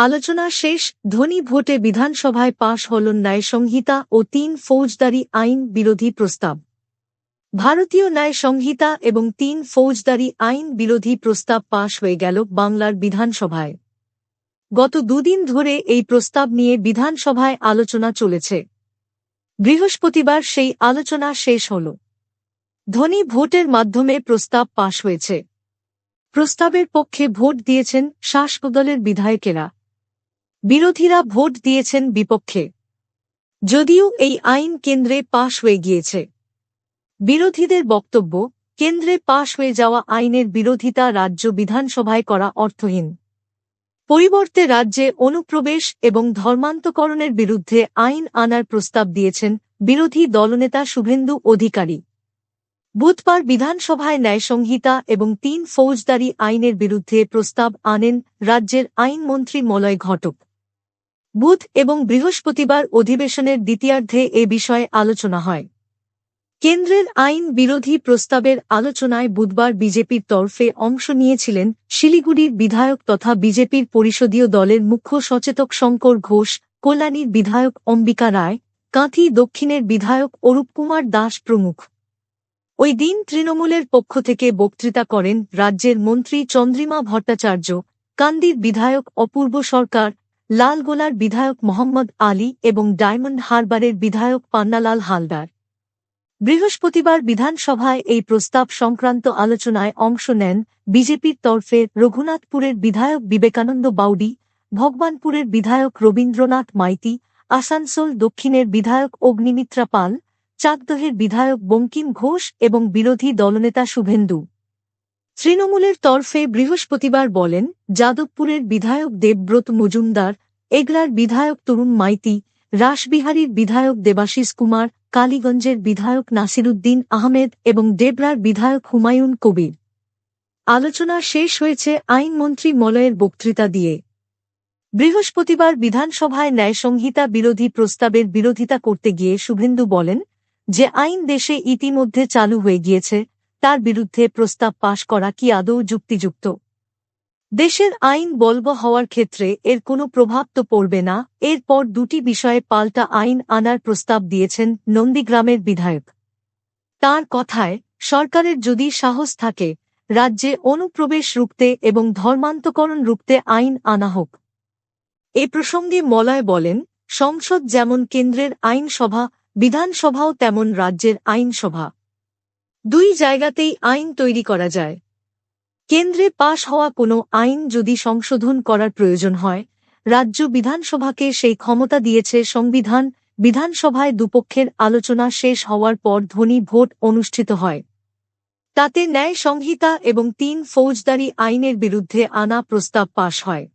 আলোচনা শেষ, ধনী ভোটে বিধানসভায় পাশ হল ন্যায় সংহিতা ও তিন ফৌজদারি আইন বিরোধী প্রস্তাব। ভারতীয় ন্যায় সংহিতা এবং তিন ফৌজদারি আইন বিরোধী প্রস্তাব পাশ হয়ে গেল বাংলার বিধানসভায়। গত দুদিন ধরে এই প্রস্তাব নিয়ে বিধানসভায় আলোচনা চলেছে। বৃহস্পতিবার সেই আলোচনা শেষ হল। ধনী ভোটের মাধ্যমে প্রস্তাব পাশ হয়েছে। প্রস্তাবের পক্ষে ভোট দিয়েছেন শাসকদলের বিধায়কেরা। বিরোধীরা ভোট দিয়েছেন বিপক্ষে। যদিও এই আইন কেন্দ্রে পাশ হয়ে গিয়েছে। বিরোধীদের বক্তব্য, কেন্দ্রে পাশ হয়ে যাওয়া আইনের বিরোধিতা রাজ্য বিধানসভায় করা অর্থহীন। পরিবর্তে রাজ্যে অনুপ্রবেশ এবং ধর্মান্তকরণের বিরুদ্ধে আইন আনার প্রস্তাব দিয়েছেন বিরোধী দলনেতা শুভেন্দু অধিকারী। বুধবার বিধানসভায় ন্যায়সংহিতা এবং তিন ফৌজদারি আইনের বিরুদ্ধে প্রস্তাব আনেন রাজ্যের আইনমন্ত্রী মলয় ঘটক। বুধ এবং বৃহস্পতিবার অধিবেশনের দ্বিতীয়ার্ধে এ বিষয়ে আলোচনা হয়। কেন্দ্রের আইন বিরোধী প্রস্তাবের আলোচনায় বুধবার বিজেপির তরফে অংশ নিয়েছিলেন শিলিগুড়ির বিধায়ক তথা বিজেপির পরিষদীয় দলের মুখ্য সচেতক শঙ্কর ঘোষ, কল্যাণীর বিধায়ক অম্বিকা রায়, কাঁথি দক্ষিণের বিধায়ক অরূপ কুমার দাস প্রমুখ। ওই দিন তৃণমূলের পক্ষ থেকে বক্তৃতা করেন রাজ্যের মন্ত্রী চন্দ্রিমা ভট্টাচার্য, কান্দির বিধায়ক অপূর্ব সরকার লালগোলার বিধায়ক মোহাম্মদ আলী এবং ডায়মন্ড হারবারের বিধায়ক পান্নালাল হালদার। বৃহস্পতিবার বিধানসভায় এই প্রস্তাব সংক্রান্ত আলোচনায় অংশ নেন বিজেপির তরফে রঘুনাথপুরের বিধায়ক বিবেকানন্দ বাউডি, ভগবানপুরের বিধায়ক রবীন্দ্রনাথ মাইতি, আসানসোল দক্ষিণের বিধায়ক অগ্নিমিত্রা পাল, চাকদহের বিধায়ক বঙ্কিম ঘোষ এবং বিরোধী দলনেতা শুভেন্দু। তৃণমূলের তরফে বৃহস্পতিবার বলেন, যাদবপুরের বিধায়ক দেবব্রত মজুমদার এগলার বিধায়ক তরুণ মাইতি, রাসবিহারীর বিধায়ক দেবাশিস কুমার, কালীগঞ্জের বিধায়ক নাসিরুদ্দিন আহমেদ এবং ডেবরার বিধায়ক হুমায়ুন কবির। আলোচনা শেষ হয়েছে আইনমন্ত্রী মলয়ের বক্তৃতা দিয়ে। বৃহস্পতিবার বিধানসভায় ন্যায়সংহিতা বিরোধী প্রস্তাবের বিরোধিতা করতে গিয়ে শুভেন্দু বলেন, যে আইন দেশে ইতিমধ্যে চালু হয়ে গিয়েছে তার বিরুদ্ধে প্রস্তাব পাশ করা কি আদৌ যুক্তিযুক্ত? দেশের আইন বলব হওয়ার ক্ষেত্রে এর কোনো প্রভাব তো পড়বে না। এরপর দুটি বিষয়ে পাল্টা আইন আনার প্রস্তাব দিয়েছেন নন্দীগ্রামের বিধায়ক। তার কথায়, সরকারের যদি সাহস থাকে, রাজ্যে অনুপ্রবেশ রুখতে এবং ধর্মান্তকরণ রুখতে আইন আনা হোক। এ প্রসঙ্গে মলয় বলেন, সংসদ যেমন কেন্দ্রের আইনসভা, বিধানসভাও তেমন রাজ্যের আইনসভা। দুই জায়গাতেই আইন তৈরি করা যায়। কেন্দ্রে পাশ হওয়া কোনো আইন যদি সংশোধন করার প্রয়োজন হয়, রাজ্য বিধানসভাকে সেই ক্ষমতা দিয়েছে সংবিধান, বিধানসভায় দুপক্ষের আলোচনা শেষ হওয়ার পর ধ্বনি ভোট অনুষ্ঠিত হয়। তাতে ন্যায় সংহিতা এবং তিন ফৌজদারি আইনের বিরুদ্ধে আনা প্রস্তাব পাশ হয়।